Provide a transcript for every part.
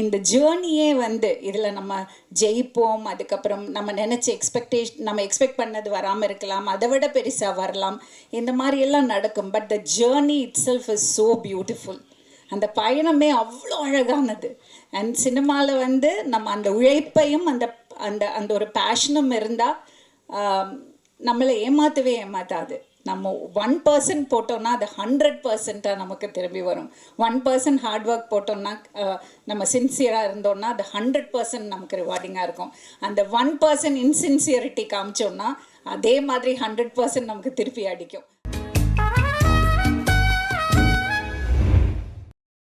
இந்த ஜேர்னியே வந்து இதில் நம்ம ஜெயிப்போம் அதுக்கப்புறம் நம்ம நினச்ச எக்ஸ்பெக்டேஷன் நம்ம எக்ஸ்பெக்ட் பண்ணது வராமல் இருக்கலாம் அதை விட பெருசாக வரலாம் இந்த மாதிரியெல்லாம் நடக்கும். But the journey itself is so beautiful அந்த பயணமே அவ்வளோ அழகானது. அண்ட் சினிமாவில் வந்து நம்ம அந்த உழைப்பையும் அந்த அந்த அந்த ஒரு பேஷனும் இருந்தால் நம்மளை ஏமாற்றவே ஏமாத்தாது. நம்ம ஒன் பர்சன்ட் போட்டோம்னா அது ஹண்ட்ரட் பர்சண்ட்டாக நமக்கு திரும்பி வரும். ஒன் பர்சன்ட் ஹார்ட் ஒர்க் போட்டோம்னா நம்ம சின்சியராக இருந்தோம்னா அது ஹண்ட்ரட் பர்சன்ட் நமக்கு ரிவார்டிங்காக இருக்கும். அந்த ஒன் பர்சன்ட் இன்சின்சியரிட்டி காமிச்சோம்னா அதே மாதிரி ஹண்ட்ரட் பர்சன்ட் நமக்கு திருப்பி அடிக்கும்.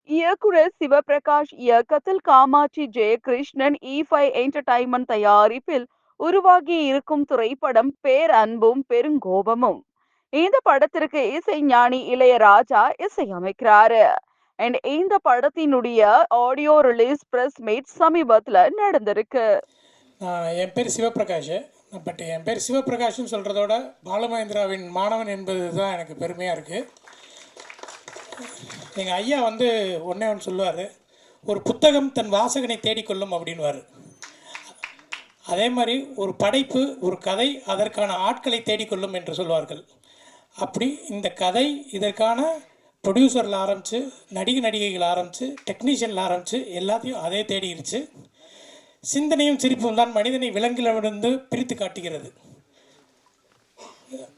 இயக்குனர் சிவபிரகாஷ் இயக்கத்தில் Kamatchi Jayakrishnan E five entertainment தயாரிப்பில் உருவாகி இருக்கும் திரைப்படம் பேரன்பும் பெருங்கோபமும். இந்த படத்திற்கு இசை ஞானி இளையராஜா இசையமைக்கிறாரு. அண்ட் இந்த படத்தினுடைய ஆடியோ ரிலீஸ் பிரஸ் மீட் சமீபத்துல நடந்திருக்கு. என் பேர் சிவபிரகாஷ். பட் என் பேர் சிவபிரகாஷ்னு சொல்கிறதோட பாலமகேந்திராவின் மாணவன் என்பது தான் எனக்கு பெருமையாக இருக்குது எங்கள் ஐயா வந்து ஒன்றே ஒன்று சொல்லுவார். ஒரு புத்தகம் தன் வாசகனை தேடிக்கொள்ளும் அப்படின்வார் அதே மாதிரி ஒரு படைப்பு ஒரு கதை அதற்கான ஆட்களை தேடிக்கொள்ளும் என்று சொல்வார்கள். அப்படி இந்த கதை இதற்கான ப்ரொடியூசரில் ஆரம்பித்து நடிகை நடிகைகள் ஆரம்பித்து டெக்னீஷியனில் ஆரம்பித்து எல்லாத்தையும் அதே தேடிருச்சு. சிந்தனையும் சிரிப்பும் தான் மனிதனை விலங்கிலிருந்து பிரித்து காட்டுகிறது.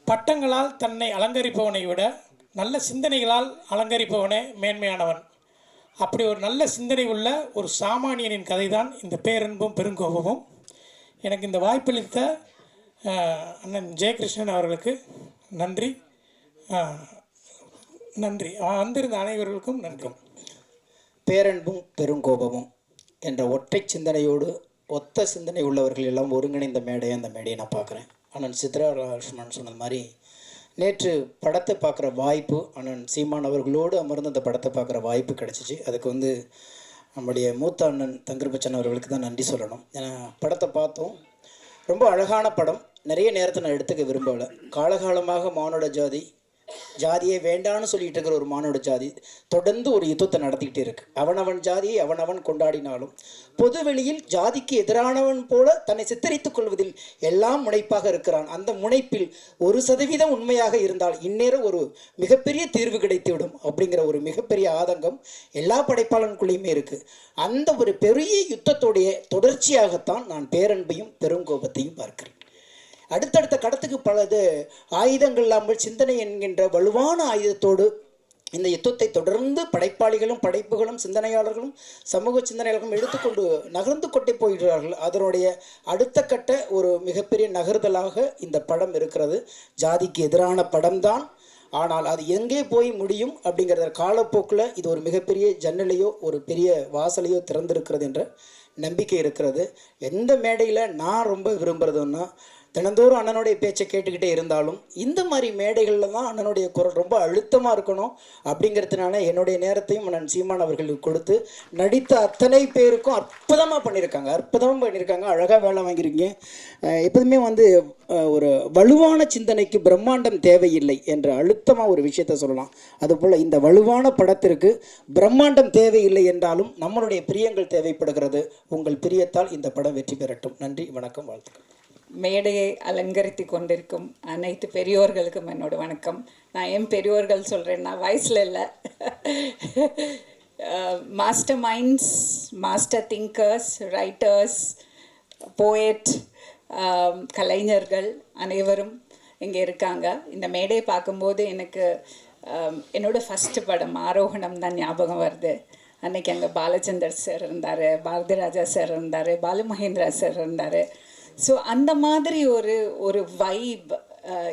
பட்டங்களால் தன்னை அலங்கரிப்பவனை விட நல்ல சிந்தனைகளால் அலங்கரிப்பவனே மேன்மையானவன். அப்படி ஒரு நல்ல சிந்தனை உள்ள ஒரு சாமானியனின் கதை தான் இந்த பேரன்பும் பெருங்கோபமும். எனக்கு இந்த வாய்ப்பளித்த அண்ணன் ஜெயகிருஷ்ணன் அவர்களுக்கு நன்றி. நன்றி. வந்திருந்த அனைவர்களுக்கும் நன்றி. பேரன்பும் பெருங்கோபமும் என்ற ஒற்றை சிந்தனையோடு ஒத்த சிந்தனை உள்ளவர்கள் எல்லாம் ஒருங்கிணைந்த மேடையை அந்த மேடையை நான் பார்க்குறேன். அண்ணன் சித்ரா லட்சுமணன் சொன்னது மாதிரி நேற்று படத்தை பார்க்குற வாய்ப்பு அண்ணன் சீமான் அவர்களோடு அமர்ந்து அந்த படத்தை பார்க்குற வாய்ப்பு கிடச்சிச்சு. அதுக்கு வந்து நம்முடைய மூத்த அண்ணன் தங்கர்பச்சன் அவர்களுக்கு தான் நன்றி சொல்லணும். ஏன்னா படத்தை பார்த்தோம். ரொம்ப அழகான படம். நிறைய நேரத்தை நான் எடுத்துக்க விரும்பலை. காலகாலமாக மானுட ஜாதி ஜாதியே வேண்டான்னு சொல்லிட்டு இருக்கிற ஒரு மானோட ஜாதி தொடர்ந்து ஒரு யுத்தத்தை நடத்திக்கிட்டு இருக்கு. அவனவன் ஜாதியை அவனவன் கொண்டாடினாலும் பொதுவெளியில் ஜாதிக்கு எதிரானவன் போல தன்னை சித்தரித்துக் கொள்வதில் எல்லாம் முனைப்பாக இருக்கிறான். அந்த முனைப்பில் ஒரு சதவீதம் உண்மையாக இருந்தால் இந்நேரம் ஒரு மிகப்பெரிய தீர்வு கிடைத்துவிடும் அப்படிங்கிற ஒரு மிகப்பெரிய ஆதங்கம் எல்லா படைப்பாளனுக்குள்ளேயுமே இருக்கு. அந்த ஒரு பெரிய யுத்தத்துடைய தொடர்ச்சியாகத்தான் நான் பேரன்பையும் பெருங்கோபத்தையும் பார்க்கிறேன். அடுத்தடுத்த கடத்துக்கு பலது ஆயுதங்கள் இல்லாமல் சிந்தனை என்கின்ற வலுவான ஆயுதத்தோடு இந்த யுத்தத்தை தொடர்ந்து படைப்பாளிகளும் படைப்புகளும் சிந்தனையாளர்களும் சமூக சிந்தனையாளர்களும் எடுத்துக்கொண்டு நகர்ந்து கொண்டே போகிறார்கள். அதனுடைய அடுத்த கட்ட ஒரு மிகப்பெரிய நகர்தலாக இந்த படம் இருக்கிறது. ஜாதிக்கு எதிரான படம்தான். ஆனால் அது எங்கே போய் முடியும் அப்படிங்கிறத காலப்போக்கில் இது ஒரு மிகப்பெரிய ஜன்னலையோ ஒரு பெரிய வாசலையோ திறந்திருக்கிறது என்ற நம்பிக்கை இருக்கிறது. எந்த மேடையில் நான் ரொம்ப விரும்புகிறதுன்னா தினந்தோறும் அண்ணனுடைய பேச்சை கேட்டுக்கிட்டே இருந்தாலும் இந்த மாதிரி மேடைகளில் தான் அண்ணனுடைய குரல் ரொம்ப அழுத்தமாக இருக்கணும் அப்படிங்கிறதுனால என்னுடைய நேரத்தையும் அண்ணன் சீமான் அவர்களுக்கு கொடுத்து நடித்த அத்தனை பேருக்கும் அற்புதமாக பண்ணியிருக்காங்க அற்புதமாக பண்ணியிருக்காங்க அழகாக வேலை வாங்கியிருக்கீங்க. எப்போதுமே வந்து ஒரு வலுவான சிந்தனைக்கு பிரம்மாண்டம் தேவையில்லை என்ற அழுத்தமாக ஒரு விஷயத்தை சொல்லலாம். அதுபோல் இந்த வலுவான படத்திற்கு பிரம்மாண்டம் தேவையில்லை என்றாலும் நம்மளுடைய பிரியங்கள் தேவைப்படுகிறது. உங்கள் பிரியத்தால் இந்த படம் வெற்றி பெறட்டும். நன்றி வணக்கம் வாழ்த்துக்கள். மேடையை அலங்கரித்து கொண்டிருக்கும் அனைத்து பெரியோர்களுக்கும் என்னோட வணக்கம். நான் ஏன் பெரியோர்கள் சொல்கிறேன்னா வயசில் இல்லை. Master minds master thinkers writers poet கலைஞர்கள் அனைவரும் இங்கே இருக்காங்க. இந்த மேடையை பார்க்கும்போது எனக்கு என்னோடய ஃபஸ்ட்டு படம் ஆரோகணம் தான் ஞாபகம் வருது. அன்னைக்கு அங்கே பாலச்சந்தர் சார் இருந்தார் பாரதிராஜா சார் இருந்தார் பாலுமகேந்திரா சார் இருந்தார். ஸோ அந்த மாதிரி ஒரு ஒரு வைப்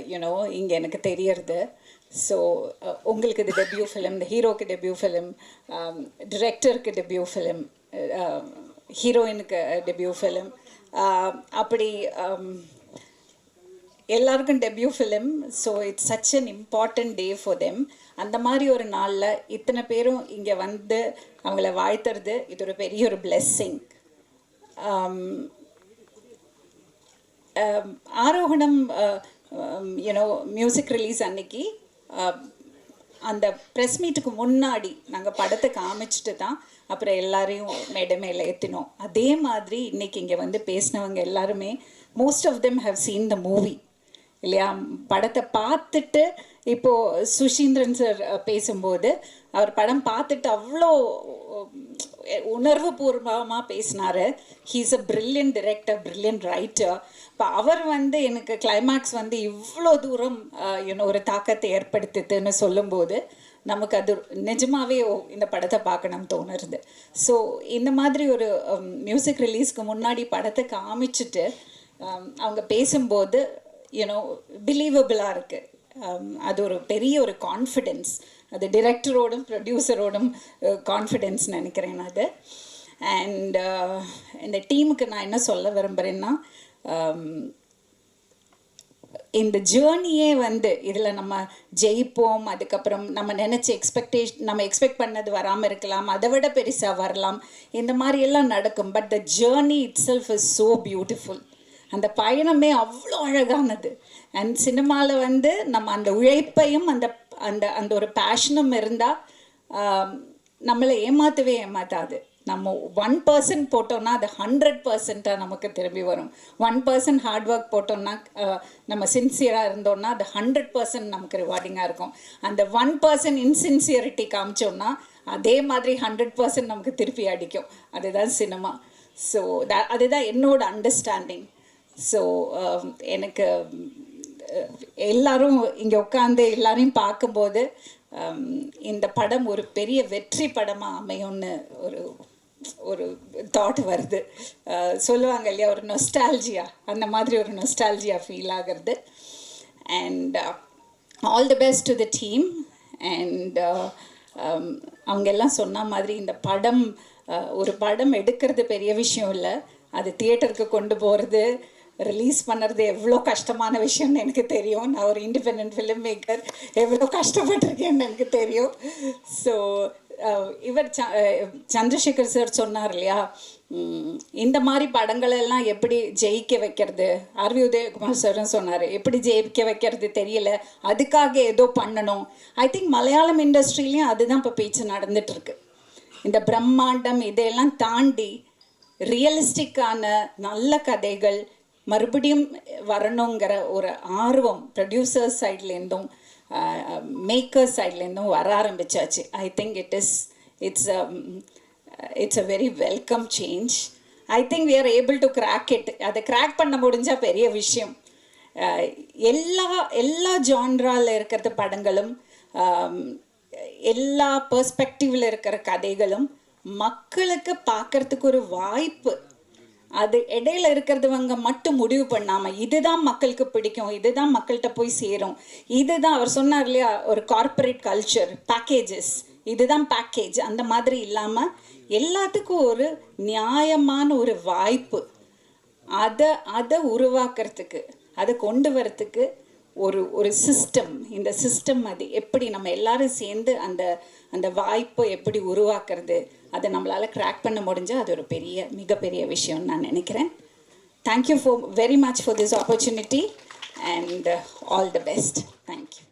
யூனோ இங்கே எனக்கு தெரியறது. ஸோ uh, உங்களுக்கு இது டெபியூ ஃபிலிம் இந்த ஹீரோக்கு டெபியூ ஃபிலிம் டிரெக்டருக்கு டெபியூ ஃபிலிம் ஹீரோயினுக்கு டெபியூ ஃபிலிம் அப்படி um, எல்லாருக்கும் debut film so it's such an important day for them அந்த மாதிரி ஒரு நாளில் இத்தனை பேரும் இங்கே வந்து அவங்கள வாழ்த்துறது இது ஒரு பெரிய ஒரு blessing Um, Aarohanam you know music release அன்னைக்கு uh, அந்த ப்ரெஸ் மீட்டுக்கு முன்னாடி நாங்கள் படத்தை காமிச்சிட்டு தான் அப்புறம் எல்லாரையும் மேடை மேலே ஏற்றினோம் அதே மாதிரி இன்னைக்கு இங்கே வந்து பேசினவங்க எல்லாருமே most of them have seen the movie இல்லையா? படத்தை பார்த்துட்டு இப்போ சுஷீந்திரன் சார் uh, பேசும்போது அவர் படம் பார்த்துட்டு அவ்வளோ um, உணர்வு பூர்வமாக பேசினாரு. He's a brilliant director brilliant writer இப்போ அவர் வந்து எனக்கு கிளைமேக்ஸ் வந்து இவ்வளோ தூரம் என்ன ஒரு தாக்கத்தை ஏற்படுத்துதுன்னு சொல்லும்போது நமக்கு அது நிஜமாவே ஓ இந்த படத்தை பார்க்கணும் தோணுறது. ஸோ இந்த மாதிரி ஒரு மியூசிக் ரிலீஸ்க்கு முன்னாடி படத்தை காமிச்சிட்டு அவங்க பேசும்போது யூனோ பிலீவபிளாக இருக்குது அது ஒரு பெரிய ஒரு கான்ஃபிடென்ஸ் அது டிரெக்டரோடும் ப்ரொடியூசரோடும் கான்ஃபிடென்ஸ் நினைக்கிறேன் நான் அது அண்ட் இந்த டீமுக்கு நான் என்ன சொல்ல விரும்புகிறேன்னா இந்த ஜேர்னியே வந்து இதில் நம்ம ஜெயிப்போம் அதுக்கப்புறம் நம்ம நினச்ச எக்ஸ்பெக்டேஷன் நம்ம எக்ஸ்பெக்ட் பண்ணது வராமல் இருக்கலாம் அதை விட பெருசாக வரலாம் இந்த மாதிரியெல்லாம் நடக்கும். But the journey itself is so beautiful அந்த பயணமே அவ்வளோ அழகானது. அண்ட் சினிமாவில் வந்து நம்ம அந்த உழைப்பையும் அந்த அந்த அந்த ஒரு பேஷனும் இருந்தால் நம்மளை ஏமாற்றவே ஏமாத்தாது. நம்ம ஒன் பர்சன்ட் போட்டோம்னா அது ஹண்ட்ரட் பர்சண்ட்டாக நமக்கு திரும்பி வரும். ஒன் பர்சன்ட் ஹார்ட் ஒர்க் போட்டோம்னா நம்ம சின்சியராக இருந்தோம்னா அது ஹண்ட்ரட் பர்சன்ட் நமக்கு ரிவார்டிங்காக இருக்கும். அந்த ஒன் பர்சன்ட் இன்சின்சியரிட்டி காமிச்சோம்னா அதே மாதிரி ஹண்ட்ரட் பர்சன்ட் நமக்கு திருப்பி அடிக்கும். அதுதான் சினிமா ஸோ அதுதான் என்னோட அண்டர்ஸ்டாண்டிங் ஸோ எனக்கு எல்லாரும் இங்கே உட்காந்து எல்லாரையும் பார்க்கும்போது இந்த படம் ஒரு பெரிய வெற்றி படமாக அமையும்னு ஒரு ஒரு தாட் வருது. சொல்லுவாங்க இல்லையா ஒரு நொஸ்டால்ஜியா அந்த மாதிரி ஒரு நொஸ்டால்ஜியா ஃபீல் ஆகிறது. And all the best to the team and அவங்க எல்லாம் சொன்ன மாதிரி இந்த படம் ஒரு படம் எடுக்கிறது பெரிய விஷயம் இல்லை. அது தியேட்டருக்கு கொண்டு போகிறது ரிலீஸ் பண்ணுறது எவ்வளோ கஷ்டமான விஷயம்னு எனக்கு தெரியும். நான் ஒரு இண்டிபெண்ட் ஃபிலிம் மேக்கர் எவ்வளோ கஷ்டப்பட்டிருக்கேன்னு எனக்கு தெரியும். ஸோ uh, இவர் ச uh, சந்திரசேகர் சார் சொன்னார் இல்லையா? இந்த மாதிரி படங்கள் எல்லாம் எப்படி ஜெயிக்க வைக்கிறது? ஆர்வி உதயகுமார் சாரும் சொன்னார். எப்படி ஜெயிக்க வைக்கிறது தெரியல. அதுக்காக ஏதோ பண்ணணும். ஐ திங்க் மலையாளம் இண்டஸ்ட்ரிலையும் அதுதான் இப்போ பேச்சு நடந்துட்டுருக்கு. இந்த பிரம்மாண்டம் இதையெல்லாம் தாண்டி ரியலிஸ்டிக்கான நல்ல கதைகள் மறுபடியும் வரணுங்கிற ஒரு ஆர்வம் ப்ரொடியூசர்ஸ் சைட்லேருந்தும் மேக்கர்ஸ் சைட்லேருந்தும் வர ஆரம்பிச்சாச்சு. I think it is it's a it's a very welcome change I think we are able to crack it அதை கிராக் பண்ண முடிஞ்சால் பெரிய விஷயம். எல்லா எல்லா ஜான்ரால இருக்கிற படங்களும் எல்லா பர்ஸ்பெக்டிவில் இருக்கிற கதைகளும் மக்களுக்கு பார்க்கறதுக்கு ஒரு வாய்ப்பு. அது இடையில இருக்கிறதுவங்க மட்டும் முடிவு பண்ணாம இதுதான் மக்களுக்கு பிடிக்கும் இதுதான் மக்கள்கிட்ட போய் சேரும். இதுதான் அவர் சொன்னார் இல்லையா ஒரு கார்ப்பரேட் கல்ச்சர் பேக்கேஜஸ் இதுதான் பேக்கேஜ் அந்த மாதிரி இல்லாம எல்லாத்துக்கும் ஒரு நியாயமான ஒரு வாய்ப்பு. அதை அதை உருவாக்குறதுக்கு அதை கொண்டு வரத்துக்கு ஒரு ஒரு சிஸ்டம் இந்த சிஸ்டம் அது எப்படி நம்ம எல்லாரும் சேர்ந்து அந்த அந்த வாய்ப்பை எப்படி உருவாக்குறது அதை நம்மளால் கிராக் பண்ண முடிஞ்சால் அது ஒரு பெரிய மிகப்பெரிய விஷயம்னு நான் நினைக்கிறேன். Thank you for very much for this opportunity and all the best thank you